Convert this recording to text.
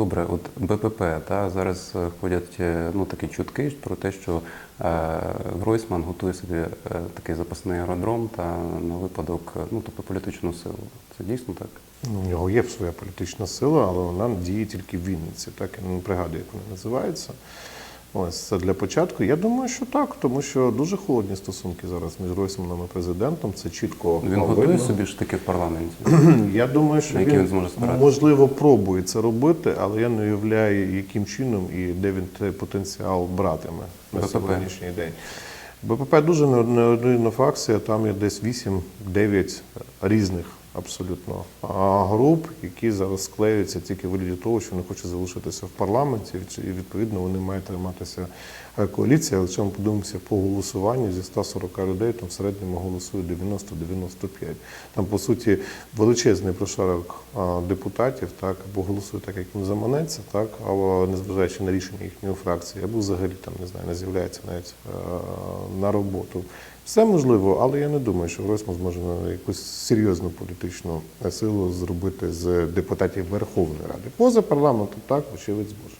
добре, от БПП, та зараз е, ходять е, ну такі чутки про те, що е, Гройсман готує собі такий запасний аеродром та на випадок, ну тобто політичну силу. Це дійсно так? Ну, У нього є своя політична сила, але вона діє тільки в Вінниці. Так я не пригадую, як вона називається. Ось це для початку. Я думаю, що так, тому що дуже холодні стосунки зараз між Гройсманом і президентом. Це чітко Він готує собі ж таки в парламенті. Я думаю, що він, він зможе спиратися? можливо пробує це робити, але я не уявляю, яким чином і де він цей потенціал братиме на БПП. сьогоднішній день. БПП дуже не- неоднорідна фракція, там є десь 8-9 різних абсолютно груп, які зараз склеюються тільки в вигляді того, що вони хочуть залишитися в парламенті, і відповідно вони мають триматися е, коаліції. Але ми подивимося по голосуванню зі 140 людей, там в середньому голосує 90-95. Там по суті величезний прошарок депутатів, так або голосує так, як їм заманеться, так або незважаючи на рішення їхньої фракції, або взагалі там не знаю, не з'являється навіть е, на роботу. Все можливо, але я не думаю, що Гройсман зможе на якусь серйозну політичну силу зробити з депутатів Верховної Ради. Поза парламентом так, вочевидь, зможе.